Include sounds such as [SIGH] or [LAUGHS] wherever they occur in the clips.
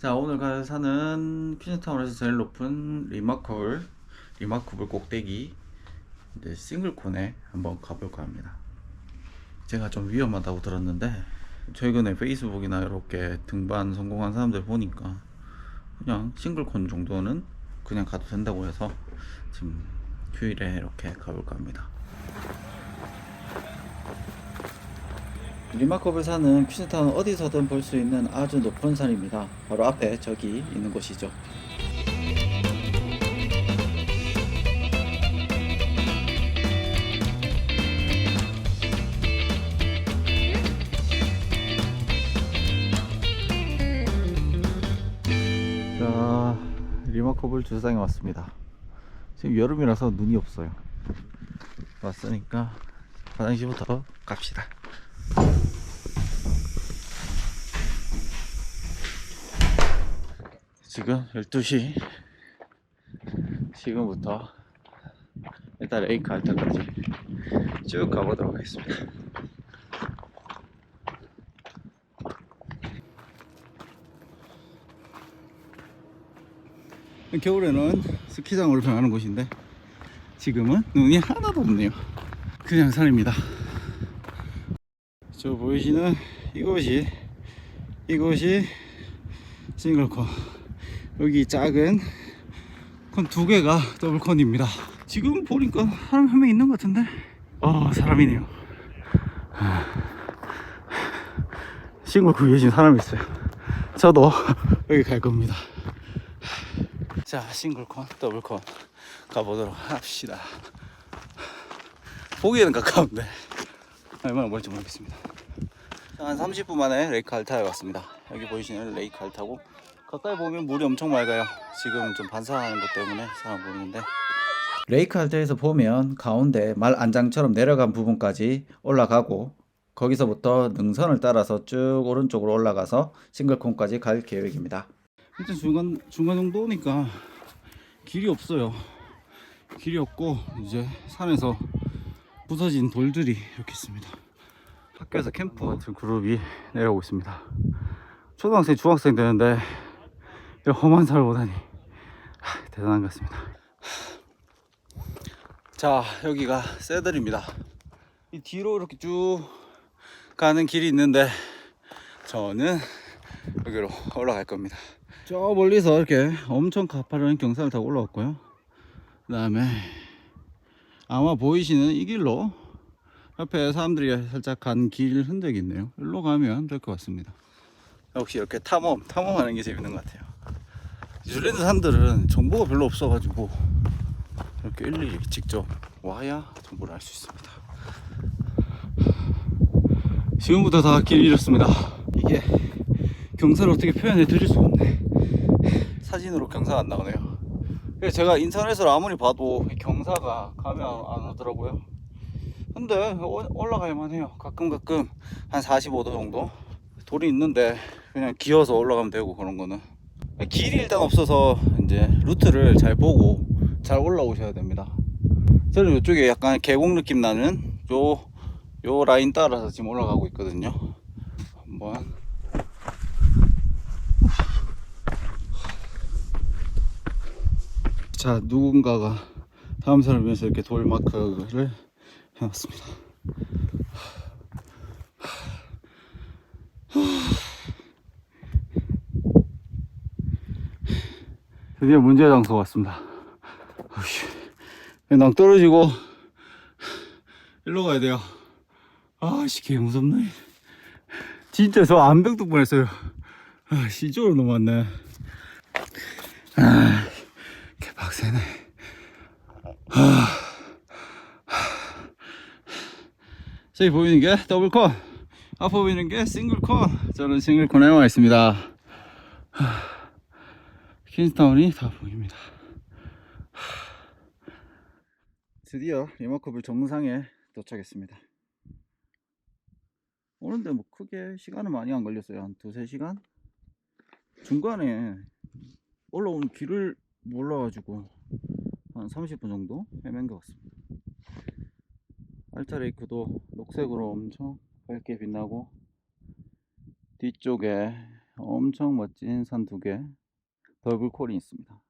자 오늘 갈 산은 퀸즈타운에서 제일 높은 리마커블 리마커블 꼭대기 이제 싱글콘에 한번 가볼까 합니다. 제가 좀 위험하다고 들었는데 최근에 페이스북이나 이렇게 등반 성공한 사람들 보니까 그냥 싱글콘 정도는 그냥 가도 된다고 해서 지금 휴일에 이렇게 가볼까 합니다 리마커블 산은 퀸즈타운 어디서든 볼 수 있는 아주 높은 산입니다. 바로 앞에 저기 있는 곳이죠. 자, 리마커블 주차장에 왔습니다. 지금 여름이라서 눈이 없어요. 왔으니까 화장실부터 갑시다. 지금 12시. 지금부터 일단 레이크 알타까지 쭉 가보도록 하겠습니다. 겨울에는 스키장으로 변하는 곳인데 지금은 눈이 하나도 없네요. 그냥 산입니다 저 보이시는 이곳이 이곳이 싱글콘. 여기 작은 콘 두 개가 더블콘입니다. 지금 보니까 사람 한 명 있는 것 같은데? 어 사람이네요. 싱글콘 위에 지금 사람이 있어요. 저도 여기 갈 겁니다. 자 싱글콘 더블콘 가보도록 합시다. 보기에는 가까운데. 얼마나 멀지 모르겠습니다 한 30분 만에 레이크 알타에 왔습니다. 여기 보이시는 레이크 알타고 가까이 보면 물이 엄청 맑아요. 지금은 좀 반사하는 것 때문에 사람 보이는데 레이크 알타에서 보면 가운데 말 안장처럼 내려간 부분까지 올라가고 거기서부터 능선을 따라서 쭉 오른쪽으로 올라가서 싱글콘까지 갈 계획입니다. 일단 중간 중간 정도 오니까 길이 없어요. 길이 없고 이제 산에서 부서진 돌들이 이렇게 있습니다. 학교에서 캠프 같은 그룹이 내려오고 있습니다. 초등학생, 중학생 되는데 이런 험한 산을 보다니 하, 대단한 것 같습니다. 자, 여기가 새들입니다. 이 뒤로 이렇게 쭉 가는 길이 있는데 저는 여기로 올라갈 겁니다. 저 멀리서 이렇게 엄청 가파른 경사를 타고 올라왔고요. 그 다음에 아마 보이시는 이 길로 옆에 사람들이 살짝 간 길 흔적이 있네요. 일로 가면 될 것 같습니다. 역시 이렇게 탐험, 탐험하는 게 재밌는 것 같아요. 뉴질랜드 산들은 정보가 별로 없어 가지고 이렇게 일일이 직접 와야 정보를 알 수 있습니다. 지금부터 다 길 잃었습니다. 이게 경사를 어떻게 표현해 드릴 수가 없네. 사진으로 경사가 안 나오네요. 제가 인터넷으로 아무리 봐도 이 경사가 가면 안 오더라고요. 근데 어- 올라갈만 해요. 가끔 가끔 한 45도 정도 돌이 있는데 그냥 기어서 올라가면 되고 그런 거는 길이 일단 없어서 이제 루트를 잘 보고 잘 올라오셔야 됩니다. 저는 이쪽에 약간 계곡 느낌 나는 요, 요 라인 따라서 지금 올라가고 있거든요. 한번 자 누군가가 다음 사람을 위해서 이렇게 돌 마크를 해놨습니다. 드디어 문제 장소 왔습니다. 낭 떨어지고 일로 가야 돼요. 아씨 개 무섭네. 진짜 저 암벽도 뻔했어요. 아씨 이쪽으로 넘어왔네. 아, 개 빡세네. 저기 보이는 게 더블 콘 앞에 보이는 게 싱글 콘 저는 싱글 콘에 와 있습니다. 하, 퀸스타운이 다 보입니다. 하, 드디어 리마커블 정상에 도착했습니다. 오는데 뭐 크게 시간은 많이 안 걸렸어요. 한 두세 시간? 중간에 올라온 길을 몰라가지고 한 30분 정도 헤맨 것 같습니다 알타레이크도 녹색으로 엄청 밝게 빛나고 뒤쪽에 엄청 멋진 산 두 개, 더블콘이 있습니다.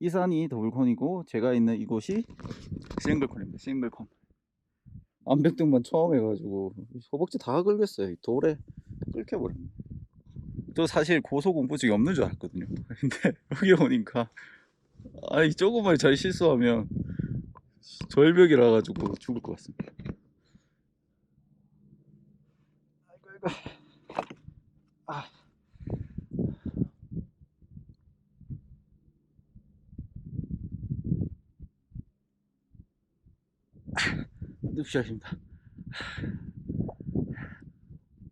이 산이 더블콘이고 제가 있는 이곳이 싱글콘입니다. 싱글콘. 암백등반 처음 해가지고 허벅지 다 긁겠어요. 이 돌에 긁혀버렸네. 저 사실 고소공포증이 없는 줄 알았거든요. [LAUGHS] 근데 여기 오니까 아이 조금만 잘 실수하면 절벽이라 가지고 죽을 것 같습니다. 아이고 아이고. 아. 눕샷입니다.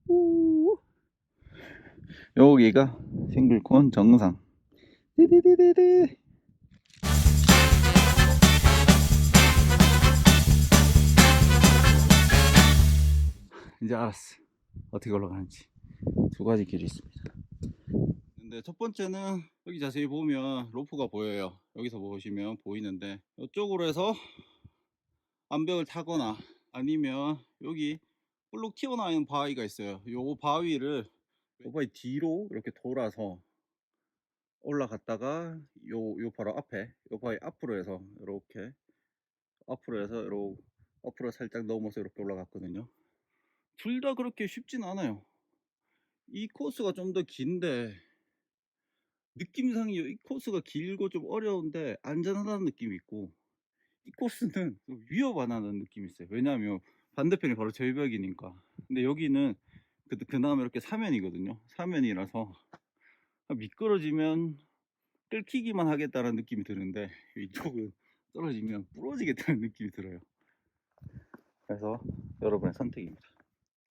우. 여기가 싱글콘 정상. 디디디디디. 이제 알았어. 어떻게 올라가는지. 두 가지 길이 있습니다. 근데 첫 번째는 여기 자세히 보면 로프가 보여요. 여기서 보시면 보이는데 이쪽으로 해서 암벽을 타거나 아니면 여기 볼록 튀어나오는 바위가 있어요. 요 바위를 요 바위 뒤로 이렇게 돌아서 올라갔다가 요, 요 바로 앞에 요 바위 앞으로 해서 이렇게 앞으로 해서 이렇게 앞으로 살짝 넘어서 이렇게 올라갔거든요. 둘 다 그렇게 쉽진 않아요. 이 코스가 좀 더 긴데 느낌상이 이 코스가 길고 좀 어려운데 안전하다는 느낌이 있고 이 코스는 좀 위험하다는 느낌이 있어요. 왜냐하면 반대편이 바로 절벽이니까. 근데 여기는 그, 그 다음에 이렇게 사면이거든요. 사면이라서 미끄러지면 끌키기만 하겠다는 느낌이 드는데 이쪽은 떨어지면 부러지겠다는 느낌이 들어요. 그래서 여러분의 선택입니다.